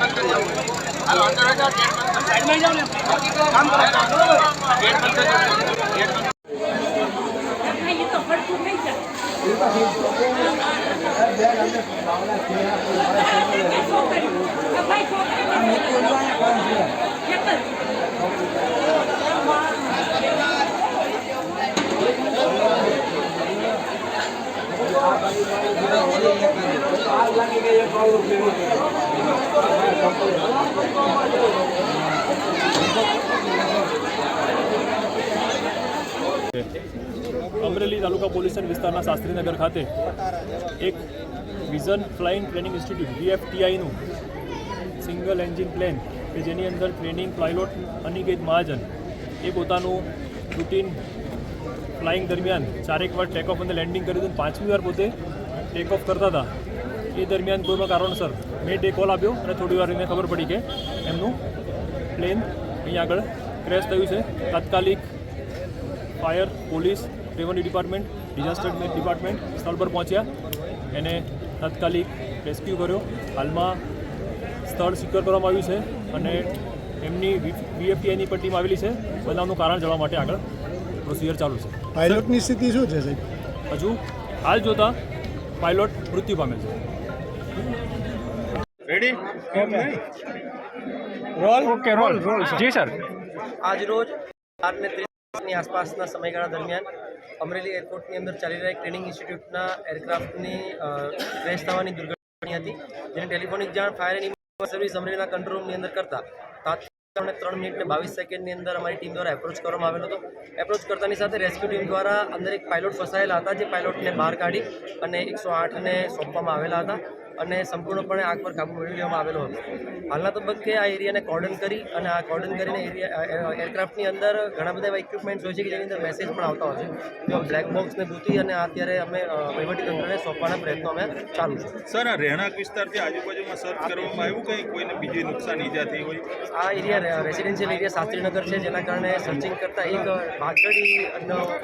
એ તો ફરતું થઈ જાય અમરેલી તાલુકા પોલીસ વિસ્તારના શાસ્ત્રીનગર ખાતે એક વિઝન ફ્લાઇંગ ટ્રેનિંગ ઇન્સ્ટિટ્યૂટ, વીએફટીઆઈનું સિંગલ એન્જિન પ્લેન કે જેની અંદર ટ્રેનિંગ પાયલોટ અનિકેત મહાજન એ પોતાનું રૂટીન ફ્લાઇંગ દરમિયાન ચારેક વાર ટેક ઓફ અને લેન્ડિંગ કર્યું હતું. પાંચમી વાર પોતે ટેક ઓફ કરતા હતા. એ દરમિયાન કોઈમાં કારણસર મેં ડે કોલ આપ્યો અને થોડી વાર એને ખબર પડી કે એમનું પ્લેન અહીંયા આગળ ક્રેશ થયું છે. તાત્કાલિક fire police revenue department disaster department સ્થળ પર પહોંચ્યા. એને તાત્કાલિક રેસ્ક્યુ કર્યો. હાલમાં સ્થળ સિક્યોર કરવામાં આવ્યું છે અને એમની વીએફટીઆઈની પણ ટીમ આવેલી છે. બનાવનું કારણ જાણવા માટે આગળ પ્રોસિજર ચાલુ છે. પાયલોટની સ્થિતિ શું છે સાહેબ? હજુ હાલ જોતા પાયલોટ મૃત્યુ પામેલ છે. ઓકે રોલ રોલ જી સર આજ રોજ બાર ને ત્રીસની આસપાસના સમયગાળા દરમિયાન અમરેલી એરપોર્ટની અંદર ચાલી રહેલા એક ટ્રેનિંગ ઇન્સ્ટિટ્યૂટના એરક્રાફ્ટની ક્રેશ થવાની દુર્ઘટના બની હતી. જેની ટેલિફોનિક જાણ ફાયર એન્ડ ઇમરજન્સી સર્વિસ અમરેલીના કંટ્રોલ રૂમની અંદર કરતા ત્રણ મિનિટ ને બાવીસ સેકન્ડની અંદર અમારી ટીમ દ્વારા એપ્રોચ કરવામાં આવેલો હતો. એપ્રોચ કરતાની સાથે રેસ્ક્યુ ટીમ દ્વારા અંદર એક પાયલોટ ફસાયેલા હતા, જે પાયલોટને બહાર કાઢી અને એકસો આઠને સોંપવામાં આવેલા હતા. અને સંપૂર્ણપણે આગ પર કાબુ મેળવી લેવામાં આવેલો હતો. હાલના તબક્કે આ એરિયાને કોર્ડન કરી અને આ કોર્ડન કરીને એરિયા એરક્રાફ્ટની અંદર ઘણા બધા એવા ઇક્વિપમેન્ટ્સ હોય છે કે જેની અંદર મેસેજ પણ આવતા હોય છે. જેમાં બ્લેક બોક્સને ભૂતી અને અત્યારે અમે વહીવટીતંત્રને સોંપવાના પ્રયત્નો અમે ચાલુ છે. સર આ રહેણાંક વિસ્તારથી આજુબાજુમાં સર્ચ કરવામાં આવ્યું કંઈ? કોઈને બીજી નુકસાન ઈજા થઈ હોય આ એરિયા રેસિડેન્શિયલ એરિયા શાસ્ત્રીનગર છે જેના કારણે સર્ચિંગ કરતાં એક પાછળી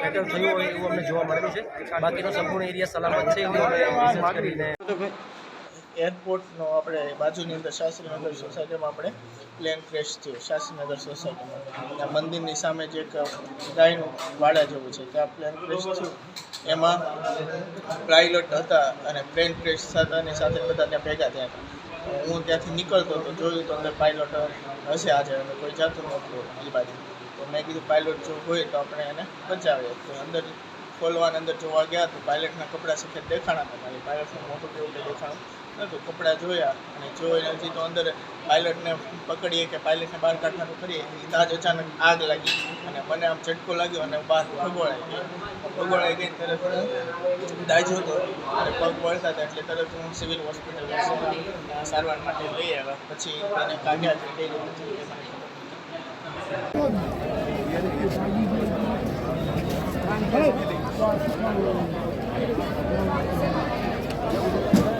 ફેટલ થયું હોય એવું અમને જોવા મળેલું છે. બાકીનો સંપૂર્ણ એરિયા સલામત છે એવું અમે કરીને એરપોર્ટનો આપણે બાજુની અંદર શાસ્ત્રીનગર સોસાયટીમાં આપણે પ્લેન ક્રેશ થયો. શાસ્ત્રીનગર સોસાયટીમાં ત્યાં મંદિરની સામે જે એક ગાયનું વાડા જેવું છે. ત્યાં પ્લેન ક્રેશ થયું. એમાં પાયલોટ હતા અને પ્લેન ક્રેશ થતાની સાથે બધા ત્યાં ભેગા થયા હતા. હું ત્યાંથી નીકળતો હતો, જોયું તો અંદર પાયલોટ હશે આજે અને કોઈ જાતું નહોતું એ બાજુ. તો મેં કીધું પાયલોટ જો હોય તો આપણે એને બચાવીએ. તો અંદર ખોલવાના અંદર જોવા ગયા તો પાયલટના કપડાં સફેદ દેખાણા હતા. ખાલી પાયલટનું મોટું કેવું કંઈ દેખાણું નહોતું. કપડાં જોયા અને જોઈ નથી તો અંદર પાયલટને પકડીએ કે પાયલટને બહાર કાઢવાનું કરીએ એ તાજ અચાનક આગ લાગી અને મને આમ ઝટકો લાગ્યો અને બહાર ભગોળાઈ ગયો. ભગોળાઈ ગઈ તરત હું દાજ્યો હતો અને પગ વળતા હતા એટલે તરત હું સિવિલ હોસ્પિટલ સારવાર માટે લઈ આવ્યા. પછી એને કાઢ્યા છે રીતે Thank you.